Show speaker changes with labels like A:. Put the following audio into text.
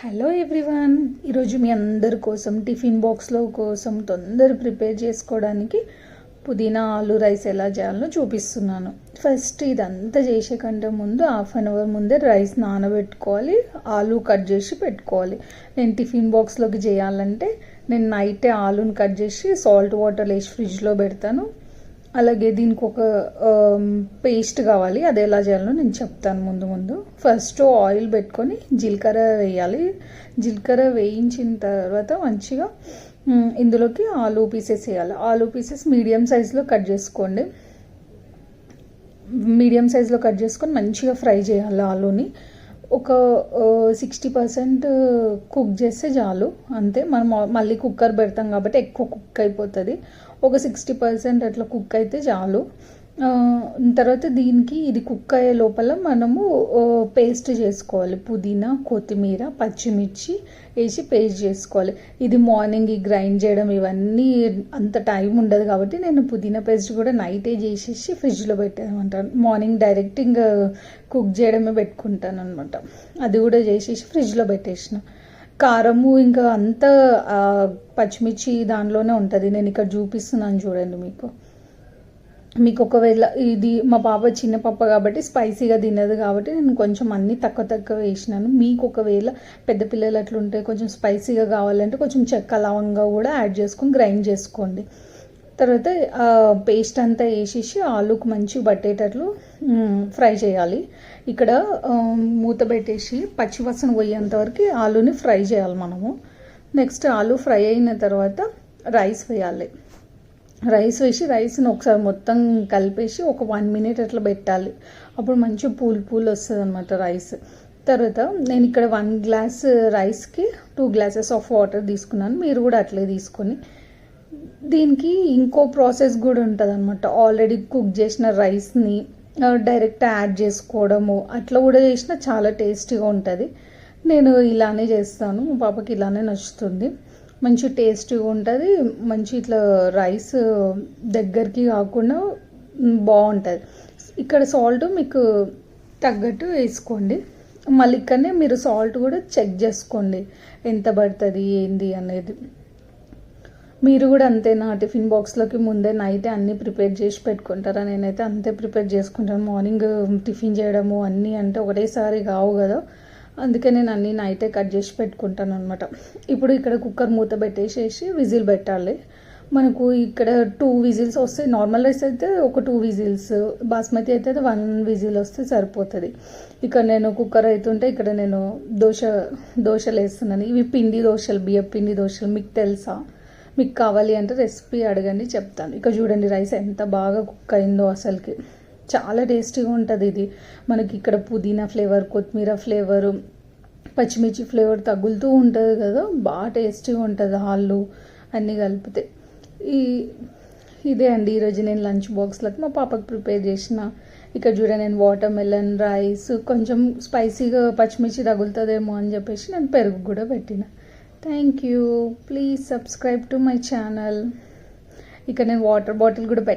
A: Hello everyone ఈరోజు మీ అందరి కోసం టిఫిన్ బాక్స్లో కోసం తొందర ప్రిపేర్ చేసుకోవడానికి పుదీనా ఆలు రైస్ ఎలా చేయాలో చూపిస్తున్నాను. ఫస్ట్ ఇదంతా చేసే కంటే ముందు హాఫ్ అన్ అవర్ ముందే రైస్ నానబెట్టుకోవాలి ఆలు కట్ చేసి పెట్టుకోవాలి. నేను టిఫిన్ బాక్స్లోకి చేయాలంటే నేను నైటే ఆలుని కట్ చేసి సాల్ట్ వాటర్ వేసి ఫ్రిడ్జ్లో పెడతాను. అలాగే దీనికి ఒక um, పేస్ట్ కావాలి. అది ఎలా చేయాలో నేను చెప్తాను ముందు ముందు. ఫస్ట్ ఆయిల్ పెట్టుకొని జీలకర్ర వేయాలి. జీలకర్ర వేయించిన తర్వాత మంచిగా um, ఇందులోకి ఆలు పీసెస్ వేయాలి. ఆలు పీసెస్ మీడియం సైజులో కట్ చేసుకోండి. మీడియం సైజులో కట్ చేసుకొని మంచిగా ఫ్రై చేయాలి ఆలుని. ఒక సిక్స్టీ పర్సెంట్ కుక్ చేస్తే చాలు. అంతే మనం మళ్ళీ కుక్కర్ పెడతాం కాబట్టి ఎక్కువ కుక్ అయిపోతుంది. ఒక సిక్స్టీ పర్సెంట్ అట్లా కుక్ అయితే చాలు. తర్వాత దీనికి ఇది కుక్ అయ్యే లోపల మనము పేస్ట్ చేసుకోవాలి. పుదీనా కొత్తిమీర పచ్చిమిర్చి వేసి పేస్ట్ చేసుకోవాలి. ఇది మార్నింగ్ ఈ గ్రైండ్ చేయడం ఇవన్నీ అంత టైం ఉండదు కాబట్టి నేను పుదీనా పేస్ట్ కూడా నైటే చేసేసి ఫ్రిడ్జ్లో పెట్టామంటాను. మార్నింగ్ డైరెక్ట్ ఇంకా కుక్ చేయడమే పెట్టుకుంటాను అనమాట అది కూడా చేసేసి ఫ్రిడ్జ్లో పెట్టేసిన. కారము ఇంకా అంతా పచ్చిమిర్చి దానిలోనే ఉంటుంది. నేను ఇక్కడ చూపిస్తున్నాను చూడండి మీకు. మీకు ఒకవేళ ఇది మా పాప చిన్న పాప కాబట్టి స్పైసీగా తినదు కాబట్టి నేను కొంచెం అన్నీ తక్కువ తక్కువ వేసినాను. మీకు ఒకవేళ పెద్ద పిల్లలు అట్లుంటే కొంచెం స్పైసీగా కావాలంటే కొంచెం చెక్క లవంగా కూడా యాడ్ చేసుకొని గ్రైండ్ చేసుకోండి. తర్వాత పేస్ట్ అంతా వేసేసి ఆలుకు మంచి పట్టేటట్లు ఫ్రై చేయాలి. ఇక్కడ మూత పెట్టేసి పచ్చివాసన పోయేంత వరకు ఆలుని ఫ్రై చేయాలి మనము. నెక్స్ట్ ఆలు ఫ్రై అయిన తర్వాత రైస్ వేయాలి. రైస్ వేసి రైస్ని ఒకసారి మొత్తం కలిపేసి ఒక వన్ మినిట్ అట్లా పెట్టాలి. అప్పుడు మంచి పూల్ పూల్ వస్తుంది అనమాట రైస్. తర్వాత నేను ఇక్కడ వన్ గ్లాస్ రైస్కి టూ గ్లాసెస్ ఆఫ్ వాటర్ తీసుకున్నాను. మీరు కూడా అట్లే తీసుకొని. దీనికి ఇంకో ప్రాసెస్ కూడా ఉంటుంది అనమాట ఆల్రెడీ కుక్ చేసిన రైస్ని డైరెక్ట్ యాడ్ చేసుకోవడము అట్లా కూడా చేసినా చాలా టేస్టీగా ఉంటుంది. నేను ఇలానే చేస్తాను. మా పాపకి ఇలానే నచ్చుతుంది. మంచి టేస్టీగా ఉంటుంది. మంచి ఇట్లా రైస్ దగ్గరికి కాకుండా బాగుంటుంది. ఇక్కడ సాల్ట్ మీకు తగ్గట్టు వేసుకోండి. మళ్ళీ ఇక్కడనే మీరు సాల్ట్ కూడా చెక్ చేసుకోండి. ఎంత పడుతుంది ఏంది అనేది. మీరు కూడా అంతేనా? టిఫిన్ బాక్స్లోకి ముందే నైటే అన్నీ ప్రిపేర్ చేసి పెట్టుకుంటారా? నేనైతే అంతే ప్రిపేర్ చేసుకుంటాను. మార్నింగ్ టిఫిన్ చేయడము అన్నీ అంటే ఒకటేసారి కావు కదా. అందుకే నేను అన్నీ నైటే కట్ చేసి పెట్టుకుంటాను అనమాట ఇప్పుడు ఇక్కడ కుక్కర్ మూత పెట్టేసేసి విజిల్ పెట్టాలి. మనకు ఇక్కడ టూ విజిల్స్ వస్తాయి. నార్మల్ రైస్ అయితే ఒక టూ విజిల్స్ బాస్మతి అయితే వన్ విజిల్ వస్తే సరిపోతుంది. ఇక్కడ నేను కుక్కర్ అవుతుంటే ఇక్కడ నేను దోశ దోశలు వేస్తున్నాను. ఇవి పిండి దోశలు బియ్య పిండి దోశలు. మీకు తెలుసా? మీకు కావాలి అంటే రెసిపీ అడగండి చెప్తాను. ఇక చూడండి రైస్ ఎంత బాగా కుక్ అయిందో అసలుకి. చాలా టేస్టీగా ఉంటుంది ఇది. మనకి ఇక్కడ పుదీనా ఫ్లేవర్ కొత్తిమీర ఫ్లేవరు పచ్చిమిర్చి ఫ్లేవర్ తగులుతూ ఉంటుంది కదా బాగా టేస్టీగా ఉంటుంది హాళ్ళు అన్నీ కలిపితే. ఈ ఇదే అండి ఈరోజు నేను లంచ్ బాక్స్లకు మా పాపకు ప్రిపేర్ చేసిన. ఇక్కడ చూడ నేను వాటర్ మెలన్ రైస్ కొంచెం స్పైసీగా పచ్చిమిర్చి తగులుతుందేమో అని చెప్పేసి నేను పెరుగు కూడా పెట్టిన. Thank you please subscribe to my channel. ఇక నేను వాటర్ బాటిల్ కూడా పెట్టాను